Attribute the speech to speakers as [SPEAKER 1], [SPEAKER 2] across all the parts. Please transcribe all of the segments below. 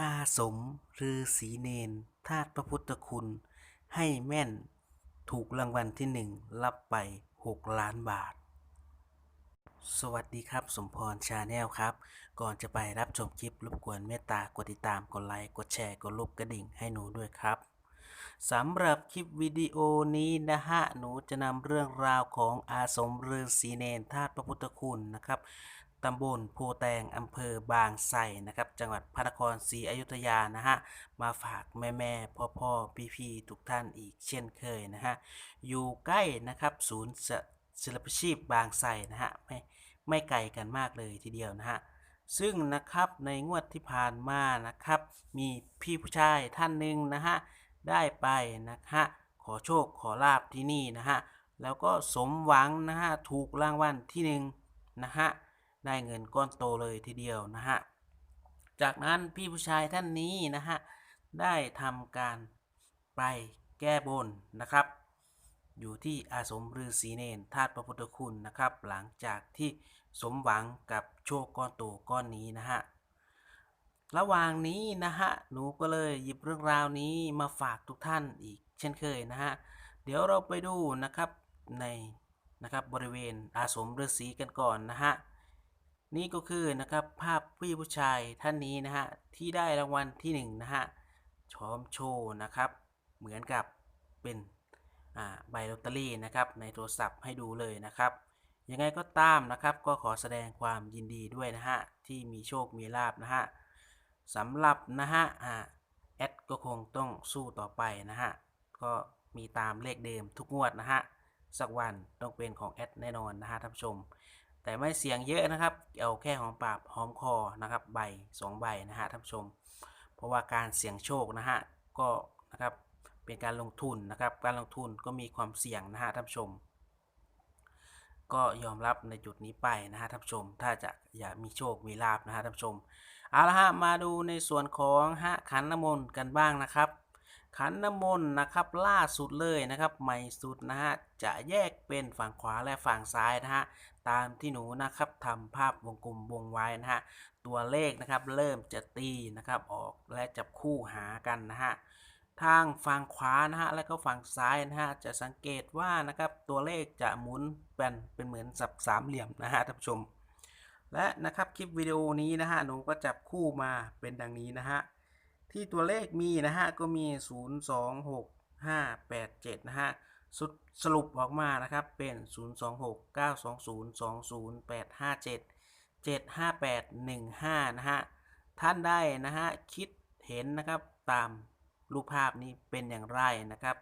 [SPEAKER 1] อาสมฤาษีเนนธาตุพระพุทธคุณ ให้แม่นถูกรางวัลที่หนึ่งรับไป 6 ล้านบาท สวัสดีครับ สมพรชาแนลครับ ก่อนจะไปรับชมคลิปรบกวนเมตตากดติดตามกดไลค์กดแชร์กดรูปกระดิ่งให้หนูด้วยครับสำหรับคลิปวิดีโอนี้นะฮะ หนูจะนำเรื่องราวของอาสมฤาษีเนนธาตุพระพุทธคุณนะครับ ตำบลโพแตงอำเภอบางไทรนะครับ จังหวัดพระนครศรีอยุธยานะฮะ มาฝากแม่แม่พ่อพ่อพี่พี่ทุกท่านอีกเช่นเคยนะฮะ อยู่ใกล้นะครับศูนย์ศิลปชีพบางไทรนะฮะ ไม่ไม่ไกลกันมากเลยทีเดียวนะฮะ ซึ่งนะครับในงวดที่ผ่านมานะครับ มีพี่ผู้ชายท่านหนึ่งนะฮะ ได้ไปนะฮะ ขอโชคขอลาบที่นี่นะฮะ แล้วก็สมหวังนะฮะ ถูกรางวัลที่หนึ่งนะฮะ ได้เงินก้อนโตเลยทีเดียวนะฮะ จากนั้นพี่ผู้ชายท่านนี้นะฮะ ได้ทำการไปแก้บนนะครับ อยู่ที่อาสมฤาษีเนนธาตุพระพุทธคุณนะครับ หลังจากที่สมหวังกับโชคก้อนโตก้อนนี้นะฮะระหว่างนี้นะฮะ หนูก็เลยหยิบเรื่องราวนี้มาฝากทุกท่านอีกเช่นเคยนะฮะ เดี๋ยวเราไปดูนะครับในนะครับบริเวณอาสมฤาษีกันก่อนนะฮะ นี่ก็คือนะครับภาพพี่ผู้ชายท่านนี้นะฮะที่ได้รางวัลที่หนึ่งนะฮะชอมโชว์นะครับ เหมือนกับเป็นอ่าใบลอตเตอรี่นะครับในโทรศัพท์ให้ดูเลยนะครับยังไงก็ตามนะครับก็ขอแสดงความยินดีด้วยนะฮะที่มีโชคมีลาบนะฮะสำหรับนะฮะอ่าแอดก็คงต้องสู้ต่อไปนะฮะก็มีตามเลขเดิมทุกงวดนะฮะสักวันต้องเป็นของแอดแน่นอนนะฮะท่านผู้ชม แต่ไม่เสี่ยงเยอะนะครับ เอาแค่หอมปากหอมคอนะครับใบสองใบนะฮะท่านผู้ชม เพราะว่าการเสี่ยงโชคนะฮะก็นะครับเป็นการลงทุนนะครับ การลงทุนก็มีความเสี่ยงนะฮะท่านผู้ชม ก็ยอมรับในจุดนี้ไปนะฮะท่านผู้ชม ถ้าจะอยากมีโชคมีลาบนะฮะท่านผู้ชมเอาละฮะมาดูในส่วนของฮะขันน้ำมนต์กันบ้างนะครับ ขันน้ำมนต์นะครับล่าสุดเลยนะครับใหม่สุดนะฮะจะแยกเป็นฝั่งขวาและฝั่งซ้ายนะฮะตามที่หนูนะครับทำภาพวงกลมวงไว้นะฮะตัวเลขนะครับเริ่มจะตีนะครับออกและจับคู่หากันนะฮะทางฝั่งขวานะฮะและก็ฝั่งซ้ายนะฮะจะสังเกตว่านะครับตัวเลขจะหมุนเป็นเป็นเหมือนสับสามเหลี่ยมนะฮะท่านผู้ชม และนะครับคลิปวิดีโอนี้นะฮะหนูก็จับคู่มาเป็นดังนี้นะฮะ ที่ตัวเลขมีนะฮะก็มี 0 2 6 5 8 7 นะฮะสสรุปออกมานะครับเป็น 0 2 6 9 2 0 2 0 8 5 7 7 5 8 1 5 นะฮะท่านได้นะฮะคิดเห็นนะครับตามรูปภาพนี้เป็นอย่างไรนะครับ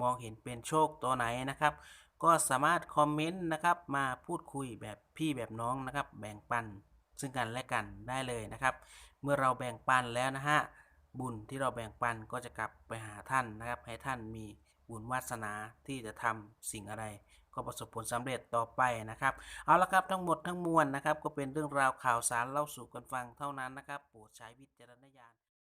[SPEAKER 1] มองเห็นเป็นโชคตัวไหนนะครับ ก็สามารถคอมเมนต์นะครับมาพูดคุยแบบพี่แบบน้องนะครับ แบ่งปันซึ่งกันและกันได้เลยนะครับ เมื่อเราแบ่งปันแล้วนะฮะ บุญที่เราแบ่งปันก็จะกลับไปหาท่านนะครับ ให้ท่านมีบุญวาสนาที่จะทำสิ่งอะไร ก็ประสบผลสำเร็จต่อไปนะครับ เอาละครับทั้งหมดทั้งมวลนะครับ ก็เป็นเรื่องราวข่าวสารเล่าสู่กันฟังเท่านั้นนะครับโปรดใช้วิจารณญาณ